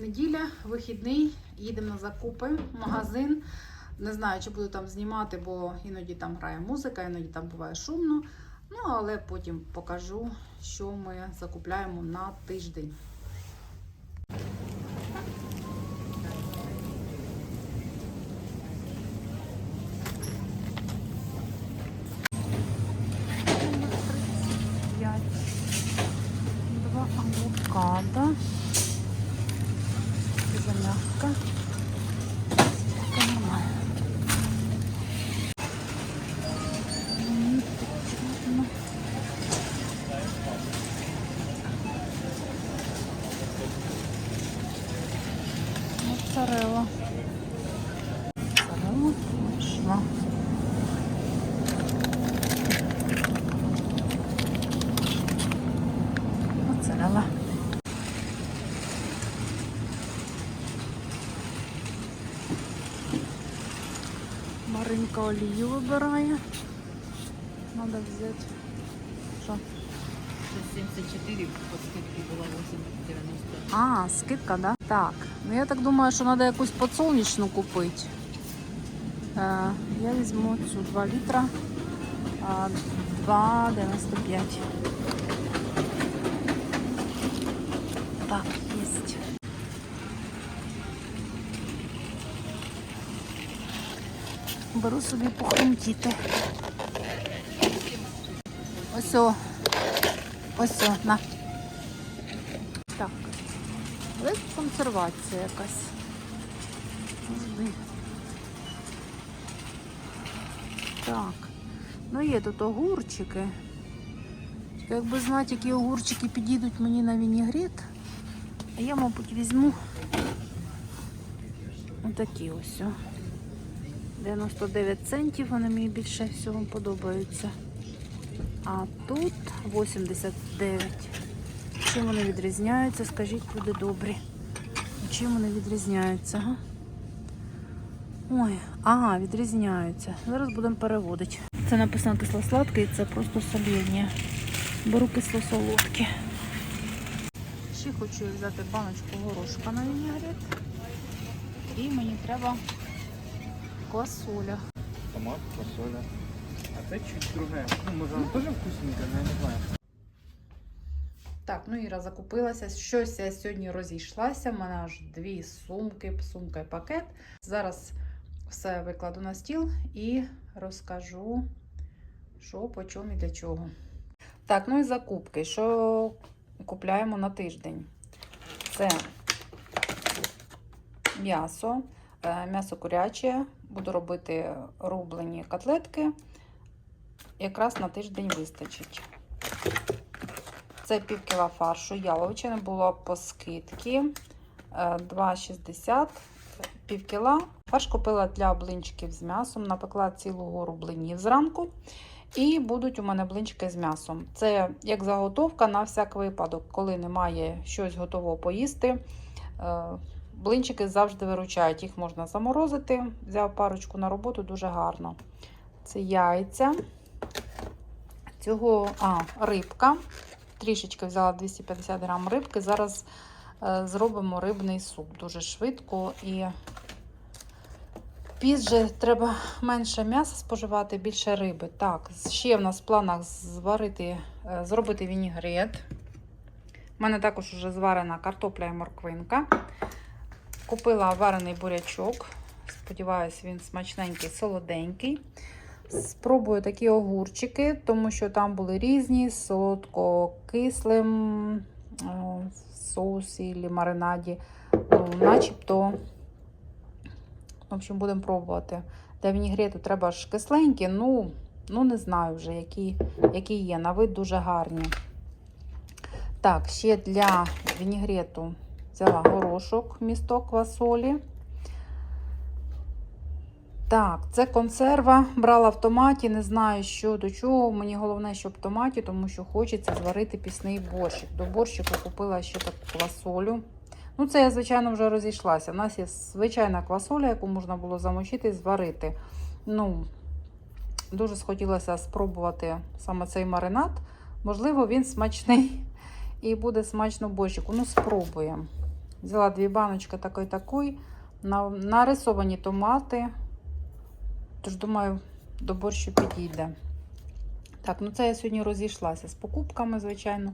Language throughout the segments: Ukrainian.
Неділя, вихідний, їдемо на закупи, магазин. Не знаю, чи буду там знімати, бо іноді там грає музика, іноді там буває шумно. Ну, але потім покажу, що ми закупляємо на тиждень. Два авокадо. 안么하 십. Маринка олію вибирає. Надо взяти. Що? 74 по скидке было 8,90. А, скидка, да? Так. Ну я так думаю, що треба якусь подсолнечну купити. Е, я візьму цю 2 літра. 2,95. Так, есть. Беру собі похрумтіти. Ось о. Ось о, на. Так. Ось консервація якась. Так. Ну є тут огурчики. Якби знати, які огурчики підійдуть мені на вінігрет, а я, мабуть, візьму отакі ось. О. 99 центів, вони мені більше всього подобаються. А тут 89. Чим вони відрізняються? Скажіть, люди добрі. Чим вони відрізняються? Га? Ой, ага, відрізняються. Зараз будемо переводити. Це написано кисло-сладке і це просто соління. Беру кисло-солодке. Ще хочу взяти баночку горошка на вінігрет. І мені треба квасоля. Томат, фасоля. А це чуть друге. Ну, може, воно теж вкусненьке, але я не знаю. Так, ну Іра закупилася. Щось я сьогодні розійшлася. У мене аж дві сумки, сумка і пакет. Зараз все викладу на стіл і розкажу, що по чому і для чого. Так, ну і закупки. Що купляємо на тиждень? Це м'ясо, м'ясо куряче. Буду робити рублені котлетки. Якраз на тиждень вистачить. Це пів кіла фаршу яловичини було по скидці е, 2,60 пів кіла. Фарш купила для блинчиків з м'ясом, напекла цілу гору блинів зранку. І будуть у мене блинчики з м'ясом. Це як заготовка на всяк випадок, коли немає щось готового поїсти. Блинчики завжди виручають, їх можна заморозити. Взяв парочку на роботу дуже гарно. Це яйця. Цього а, рибка. Трішечки взяла 250 грам рибки. Зараз е, зробимо рибний суп дуже швидко і пізже треба менше м'яса споживати, більше риби. Так, ще в нас в планах зварити, е, зробити вінігрет. У мене також вже зварена картопля і морквинка. Купила варений бурячок. Сподіваюсь, він смачненький, солоденький. Спробую такі огурчики, тому що там були різні солодко-кислим соусі або маринаді. Ну, начебто, в общем, будемо пробувати. Для вінігрету треба ж кисленькі, ну, ну не знаю вже, які, які є. На вид дуже гарні. Так, ще для вінігрету взяла горошок місто квасолі. Так, це консерва. Брала в томаті, не знаю, що до чого. Мені головне, щоб в томаті, тому що хочеться зварити пісний борщик. До борщику купила ще таку квасолю. Ну, це я, звичайно, вже розійшлася. У нас є звичайна квасоля, яку можна було замочити і зварити. Ну, дуже схотілося спробувати саме цей маринад. Можливо, він смачний і буде смачно борщику. Ну, спробуємо. Взяла дві баночки такої такої. Нарисовані томати. Тож, думаю, до борщу підійде. Так, ну це я сьогодні розійшлася з покупками, звичайно.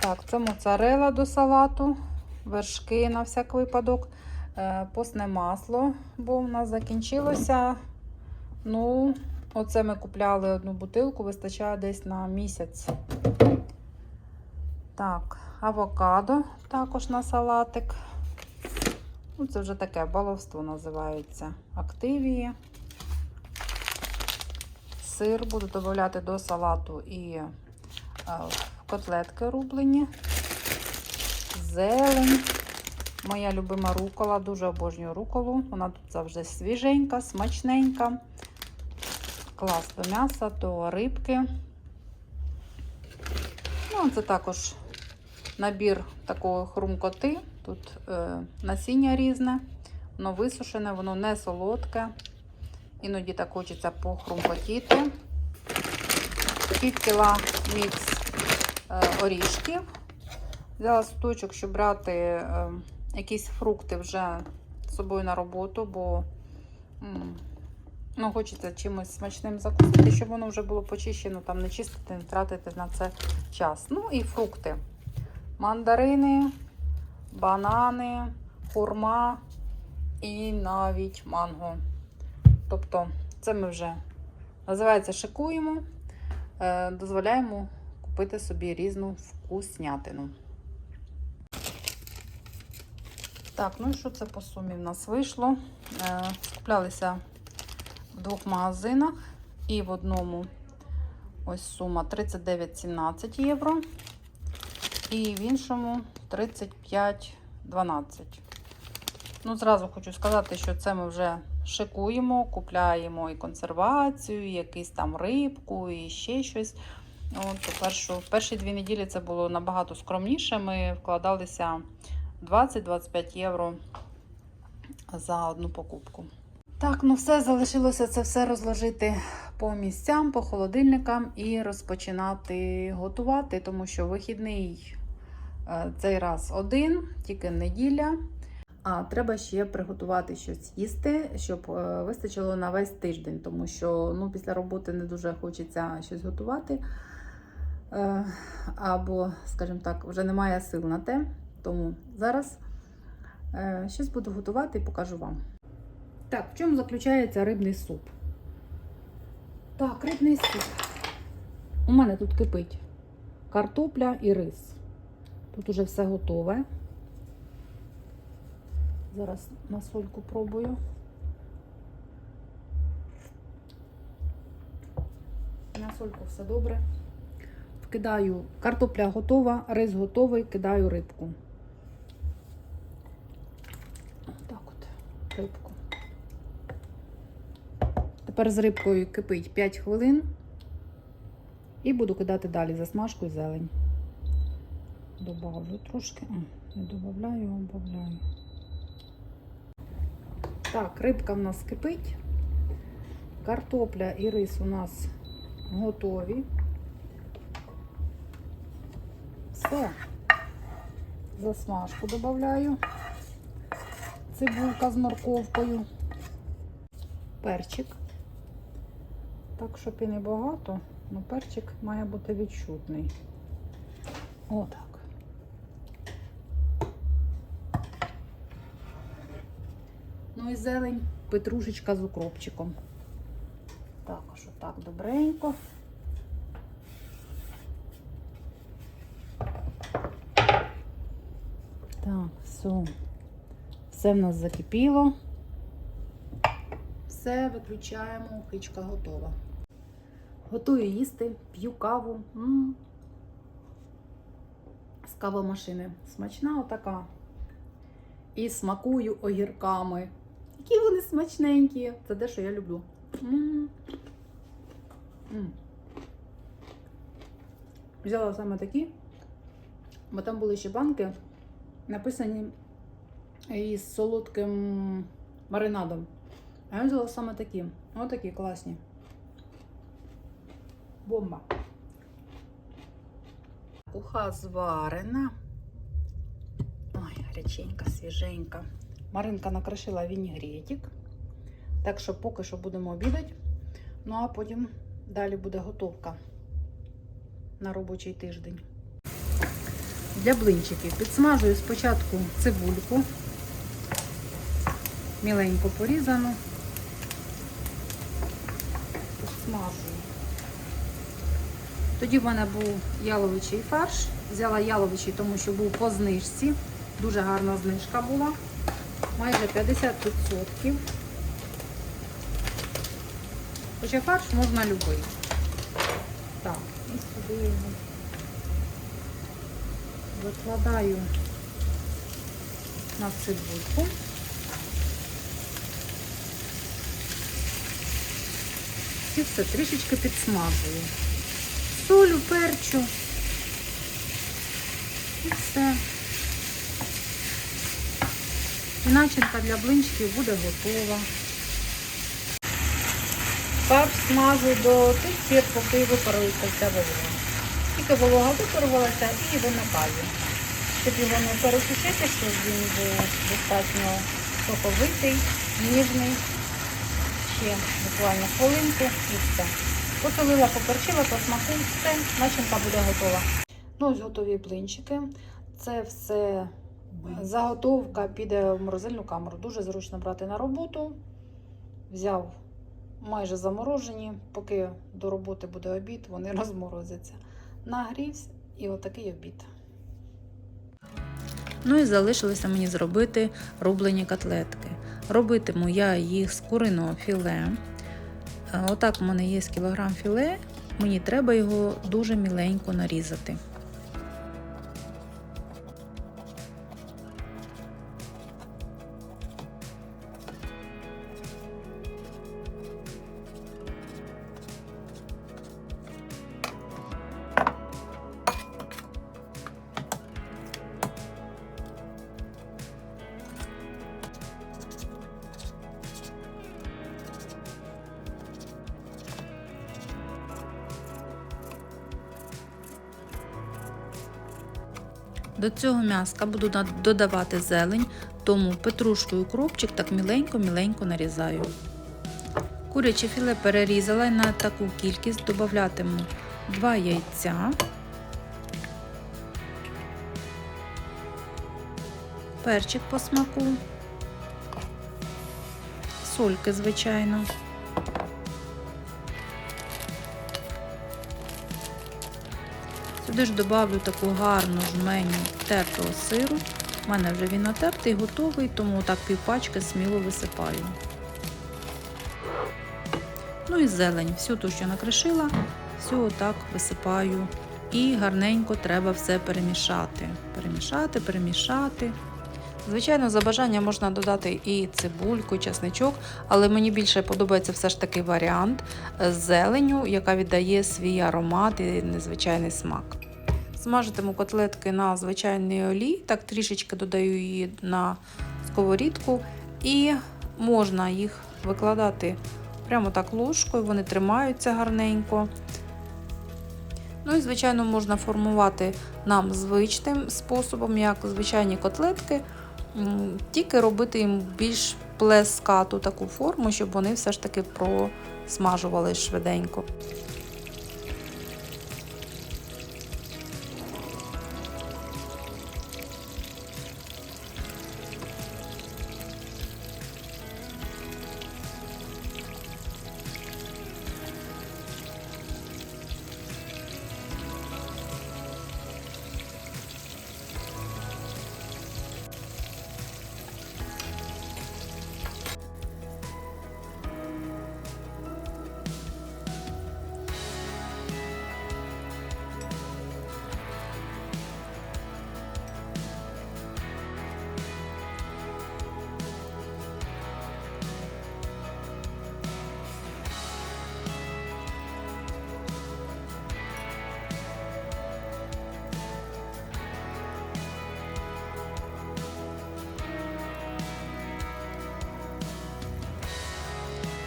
Так, це моцарела до салату, вершки на всяк випадок, е, постне масло, бо в нас закінчилося. Ну, оце ми купляли одну бутилку, вистачає десь на місяць. Так, авокадо також на салатик. Ну, це вже таке баловство називається. Активії. Сир буду додавати до салату і е, котлетки рублені. Зелень. Моя любима рукола, дуже обожнюю руколу. Вона тут завжди свіженька, смачненька. Клас до м'яса, до рибки. Ну, це також набір такої хрумкоти. Тут е, насіння різне, воно висушене, воно не солодке. Іноді так хочеться похрумкотіти. Пів кіла мікс е, орішків. Взяла суточок, щоб брати е, якісь фрукти вже з собою на роботу, бо м, ну, хочеться чимось смачним закусити, щоб воно вже було почищено, там не чистити, не тратити на це час. Ну і фрукти. Мандарини, банани, хурма і навіть манго. Тобто, це ми вже називається шикуємо, е, дозволяємо купити собі різну вкуснятину. Так, ну і що це по сумі в нас вийшло? Е, Скуплялися в двох магазинах і в одному ось сума 39,17 євро. І в іншому 35,12. Ну, зразу хочу сказати, що це ми вже шикуємо, купляємо і консервацію, і якийсь там рибку, і ще щось. От, першу, перші дві неділі це було набагато скромніше. Ми вкладалися 20-25 євро за одну покупку. Так, ну все, залишилося це все розложити по місцям, по холодильникам і розпочинати готувати, тому що вихідний цей раз один, тільки неділя. А треба ще приготувати щось їсти, щоб е, вистачило на весь тиждень, тому що ну, після роботи не дуже хочеться щось готувати. Е, Або, скажімо так, вже немає сил на те. Тому зараз е, щось буду готувати і покажу вам. Так, в чому заключається рибний суп? Так, рибний суп. У мене тут кипить картопля і рис. Тут уже все готове. Зараз на сольку пробую. На сольку все добре. Вкидаю картопля готова, рис готовий, кидаю рибку. Так от, рибку. Тепер з рибкою кипить 5 хвилин. І буду кидати далі засмажку і зелень. Добавлю трошки. Не додаю, додаю. Так, рибка в нас кипить. Картопля і рис у нас готові. Все. Засмажку додаю. Цибулька з морковкою. Перчик. Так, щоб і не багато, але перчик має бути відчутний. Отак. Ну і зелень, петрушечка з укропчиком. Також отак добренько. Так, все. Все в нас закипіло. Все виключаємо, кичка готова. Готую їсти, п'ю каву. М. З кавомашини. Смачна отака. І смакую огірками. Які вони смачненькі. Це те, що я люблю. М. М. Взяла саме такі, бо там були ще банки, написані із солодким маринадом. А я взяла саме такі. Ось такі класні. Бомба. Уха зварена. Ой, гаряченька, свіженька. Маринка накришила вінігретик. Так що поки що будемо обідати. Ну а потім далі буде готовка на робочий тиждень. Для блинчиків підсмажую спочатку цибульку, міленько порізану. Підсмажую. Тоді в мене був яловичий фарш. Взяла яловичий, тому що був по знижці. Дуже гарна знижка була. Майже 50%. Хоча фарш можна любий. Так, і сюди його викладаю на цибульку. І все трішечки підсмажую. Солю, перчу. І все. І начинка для блинчиків буде готова. Фарш смажу до тих пір, поки випарується вся волога. Тільки волога випарувалася і вимикаю. Щоб його не пересушити, щоб він був достатньо соковитий, ніжний. Ще буквально хвилинку і все. Посолила, поперчила, по смаку, все, начинка буде готова. Ну, ось готові блинчики. Це все заготовка піде в морозильну камеру. Дуже зручно брати на роботу. Взяв майже заморожені, поки до роботи буде обід, вони розморозяться. Нагрівся і отакий обід. Ну і залишилося мені зробити рублені котлетки. Робитиму я їх з куриного філе. Е, Отак в мене є кілограм філе, мені треба його дуже міленько нарізати. До цього м'яска буду додавати зелень, тому петрушку і укропчик так міленько-міленько нарізаю. Куряче філе перерізала і на таку кількість додаватиму 2 яйця, перчик по смаку, сольки, звичайно. Сюди ж добавлю таку гарну жменю теплого сиру. У мене вже він натертий, готовий, тому так півпачки сміло висипаю. Ну і зелень. Всю ту, що накришила, всю отак висипаю. І гарненько треба все перемішати. Перемішати, перемішати. Звичайно, за бажання можна додати і цибульку, і чесничок, але мені більше подобається все ж таки варіант з зеленю, яка віддає свій аромат і незвичайний смак. Смажитиму котлетки на звичайній олії, так трішечки додаю її на сковорідку, і можна їх викладати прямо так ложкою, вони тримаються гарненько. Ну і, звичайно, можна формувати нам звичним способом, як звичайні котлетки, тільки робити їм більш плескату таку форму, щоб вони все ж таки просмажували швиденько.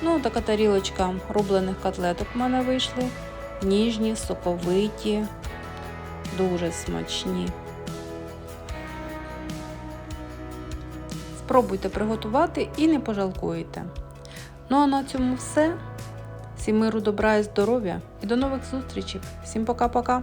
Ну, така тарілочка рублених котлеток в мене вийшли. Ніжні, соковиті, дуже смачні. Спробуйте приготувати і не пожалкуєте. Ну а на цьому все. Всім миру, добра і здоров'я і до нових зустрічей. Всім пока-пока!